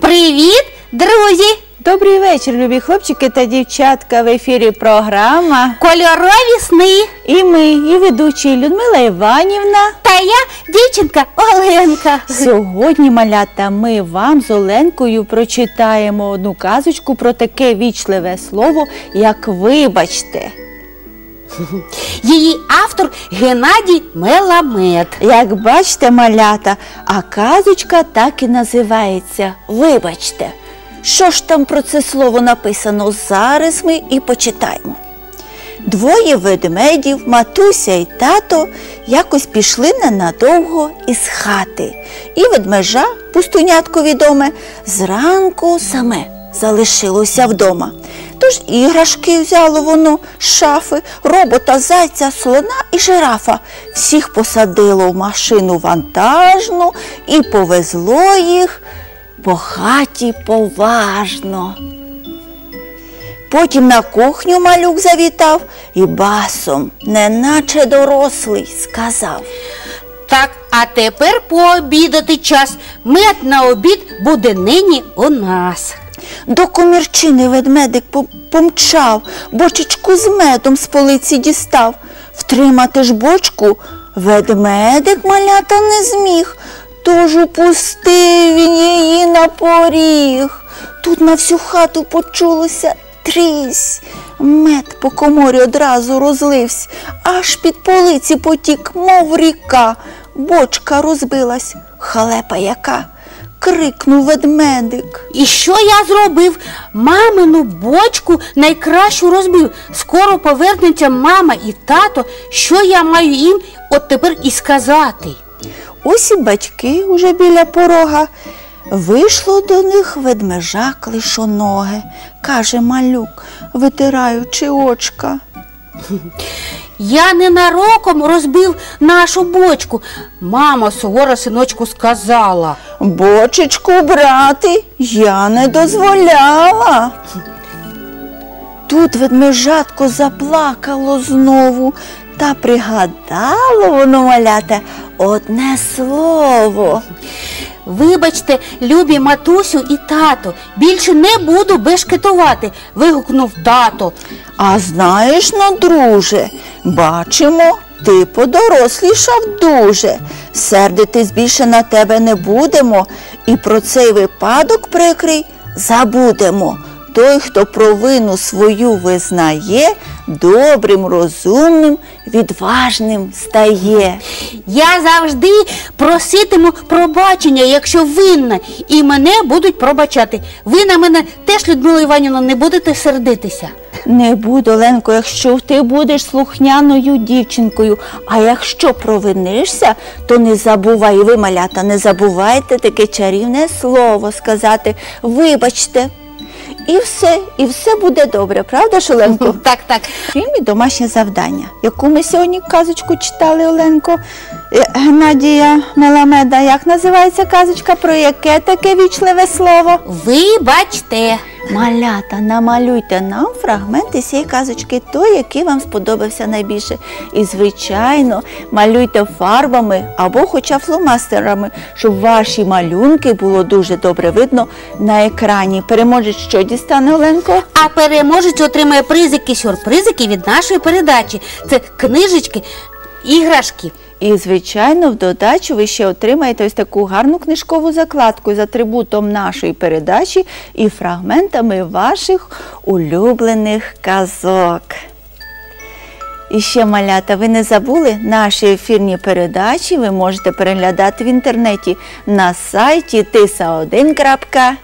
Привіт, друзі! Добрий вечір, любі хлопчики та дівчатка. В ефірі програма. Кольорові сни. І ми, і ведучі Людмила Іванівна. Та я дівчинка Оленка. Сьогодні, малята, ми вам з Оленкою прочитаємо одну казочку про таке вічливе слово, як вибачте. Її автор Геннадій Меламед. Як бачите, малята, а казочка так і називається Вибачте. Що ж там про це слово написано? Зараз ми і почитаємо. Двоє ведмедів, матуся і тато якось пішли ненадовго із хати. І ведмежа, пустунятко відоме, зранку саме залишилося вдома. Тож іграшки взяло воно шафи, робота, зайця, слона і жирафа. Всіх посадило в машину вантажну і повезло їх по хаті поважно. Потім на кухню малюк завітав і басом, неначе дорослий, сказав. Так, а тепер пообідати час. Мед на обід буде нині у нас. До комірчини ведмедик помчав, бочечку з медом з полиці дістав. Втримати ж бочку ведмедик малята не зміг, тож упустив він її на поріг. Тут на всю хату почулося трісь. Мед по коморі одразу розлився, аж під полиці потік, мов ріка. Бочка розбилась, халепа яка. Крикнув ведмедик. І що я зробив? Мамину бочку найкращу розбив. Скоро повернуться мама і тато. Що я маю їм от тепер і сказати? Ось і батьки уже біля порога. Вийшло до них ведмежа клишоноге, каже малюк, витираючи очка. Я ненароком розбив нашу бочку. Мама суворо синочку сказала. Бочечку брати я не дозволяла. Тут ведмежатко заплакало знову та пригадало воно малята одне слово. Вибачте, любі матусю і тато, більше не буду бешкетувати, вигукнув тато. А знаєш, ну, друже, бачимо, ти подорослішав дуже. Сердитись більше на тебе не будемо, і про цей випадок прикрий забудемо. Той, хто провину свою визнає, добрим, розумним, відважним стає. Я завжди проситиму пробачення, якщо винна, і мене будуть пробачати. Ви на мене теж, Людмила Іванівна, не будете сердитися. Не буду, Оленко, якщо ти будеш слухняною дівчинкою, а якщо провинишся, то не забувай, ви, малята, не забувайте таке чарівне слово сказати. Вибачте. І все, і все буде добре, правда, ж, Оленко? Так, так. В фільмі домашнє завдання, яку ми сьогодні казочку читали, Оленко Е, Геннадія Меламеда. Як називається казочка? Про яке таке вічливе слово? Вибачте. Малята, намалюйте нам фрагменти цієї казочки, той, який вам сподобався найбільше. І, звичайно, малюйте фарбами або хоча фломастерами, щоб ваші малюнки було дуже добре видно на екрані. Переможець що дістане Оленко? А переможець отримає призики, сюрпризики від нашої передачі. Це книжечки, іграшки. І, звичайно, в додачу ви ще отримаєте ось таку гарну книжкову закладку з атрибутом нашої передачі і фрагментами ваших улюблених казок. І ще малята, ви не забули наші ефірні передачі ви можете переглядати в інтернеті на сайті tisa1.tv.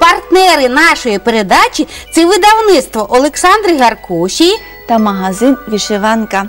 Партнери нашої передачі це видавництво Олександри Гаркуші. та магазин Вішиванка.